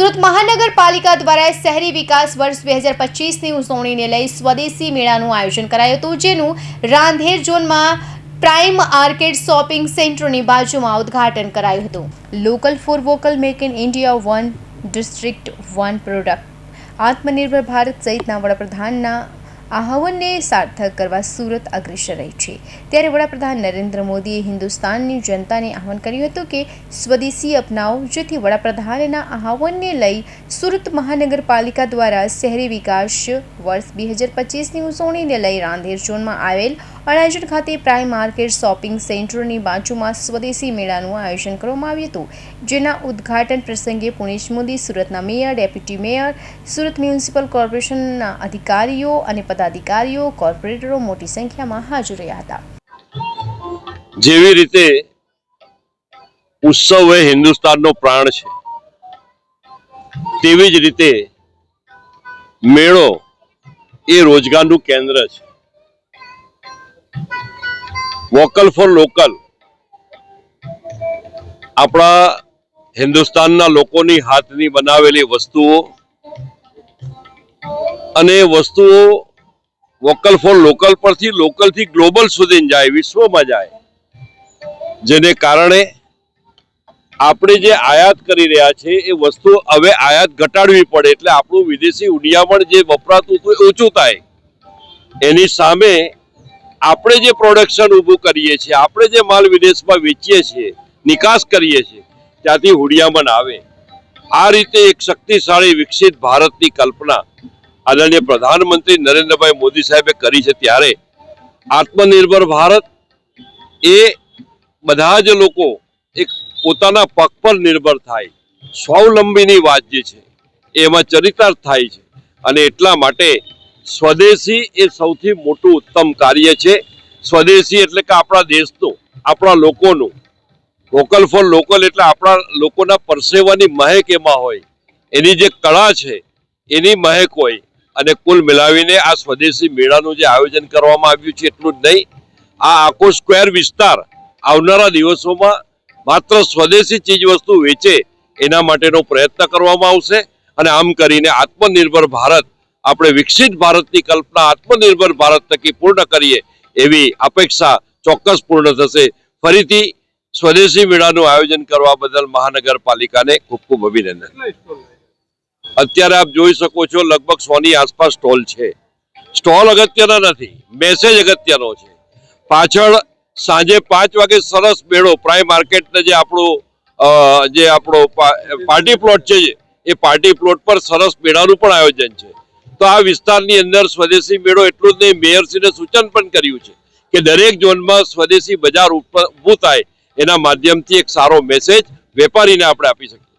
સુરત મહાનગરપાલિકા દ્વારા શહેરી વિકાસ વર્ષ બે હજાર પચીસની ઉજવણીને લઈ સ્વદેશી મેળાનું આયોજન કરાયું હતું, જેનું રાંધેર ઝોનમાં પ્રાઇમ આર્કેડ શોપિંગ સેન્ટરની બાજુમાં ઉદ્ઘાટન કરાયું હતું. Local for vocal make in India one district one product. આત્મનિર્ભર ભારત સહિતના વડાપ્રધાનના આહવાનને સાર્થક કરવા સુરત અગ્રેસર રહી છે. ત્યારે વડાપ્રધાન નરેન્દ્ર મોદીએ હિન્દુસ્તાનની જનતાને આહવાન કર્યું હતું કે સ્વદેશી અપનાવો, જેથી વડાપ્રધાનના આહવાનને લઈ સુરત મહાનગરપાલિકા દ્વારા શહેરી વિકાસ વર્ષ બે હજાર પચીસની ઉજવણીને લઈ રાંધેર ઝોનમાં આવેલ અડાજણ ખાતે પ્રાઇમ માર્કેટ શોપિંગ સેન્ટરની બાજુમાં સ્વદેશી મેળાનું આયોજન કરવામાં આવ્યું હતું, જેના ઉદ્ઘાટન પ્રસંગે પુણેશ મોદી, સુરતના mayor, deputy mayor, Surat municipal કોર્પોરેશનના અધિકારીઓ અને પદાધિકારીઓ, કોર્પોરેટરો મોટી સંખ્યામાં હાજર રહ્યા હતા. જેવી રીતે ઉત્સવ એ હિન્દુસ્તાનનો પ્રાણ છે, તેવી જ રીતે મેળો એ રોજગારનું કેન્દ્ર છે. Vocal for local. આપણા હિન્દુસ્તાનના લોકોની હાથની બનાવેલી વસ્તુઓ અને વસ્તુઓ વોકલ ફોર લોકલ પરથી લોકલથી ગ્લોબલ સુધી જાય, વિશ્વમાં જાય. જેને કારણે આપણે જે આયાત કરી રહ્યા છે, એ વસ્તુ હવે આયાત ઘટાડવી પડે. એટલે આપણું વિદેશી ઉડિયામણ જે વપરાતું હતું એ ઓછું થાય. એની સામે આપણે જે પ્રોડક્શન ઊભું કરીએ છીએ, આપણે જે માલ વિદેશમાં વેચીએ છીએ, નિકાસ કરીએ છીએ, ત્યાંથી હુડિયામણ આવે. આ રીતે એક શક્તિશાળી, વિકસિત ભારતની કલ્પના આદરણીય પ્રધાનમંત્રી નરેન્દ્રભાઈ મોદી સાહેબે કરી છે ત્યારે આત્મનિર્ભર ભારત એ બધા જ લોકો એક પોતાના પગ પર નિર્ભર થાય. સ્વાવલંબીની વાત જે છે, એમાં ચરિતાર્થ થાય છે. અને એટલા માટે સ્વદેશી એ સૌથી મોટું ઉત્તમ કાર્ય છે. સ્વદેશી એટલે કે આપણા દેશનું, આપણા લોકોનું. વોકલ ફોર લોકલ એટલે આપણા લોકોના પરસેવાની મહેક એમાં હોય. એની જે કળા છે, એની મહેક હોય. અને કુલ મિલાવીને આ સ્વદેશી મેળાનું જે આયોજન કરવામાં આવ્યું છે એટલું જ નહીં. આ આખો સ્ક્વેર વિસ્તાર આવનારા દિવસોમાં માત્ર સ્વદેશી ચીજ વસ્તુ વેચે એના માટેનો પ્રયત્ન કરવામાં આવશે. અને આમ કરીને આત્મનિર્ભર ભારત આપણે વિકસિત ભારતની કલ્પના, આત્મનિર્ભર ભારત થકી પૂર્ણ કરીએ એવી અપેક્ષા ચોક્કસ પૂર્ણ થશે. ફરીથી સ્વદેશી મેળાનું આયોજન કરવા બદલ મહાનગરપાલિકાને ખૂબ ખૂબ અભિનંદન. અત્યારે આપ જોઈ શકો છો, લગભગ સોની આસપાસ સ્ટોલ છે. સ્ટોલ અગત્યના નથી, મેસેજ અગત્યનો છે. પાછળ સાંજે પાંચ વાગે સરસ મેળો, પ્રાઇમ માર્કેટ જે આપણું જે આપણો પાર્ટી પ્લોટ છે એ પાર્ટી પ્લોટ પર સરસ મેળાનું પણ આયોજન છે. તો આ વિસ્તારની અંદર સ્વદેશી મેળો એટલું જ નહીં, મેયરશ્રીને સૂચન પણ કર્યું છે કે દરેક ઝોનમાં સ્વદેશી બજાર ઊભું થાય એના માધ્યમથી એક સારો મેસેજ વેપારીને આપણે આપી શકીએ.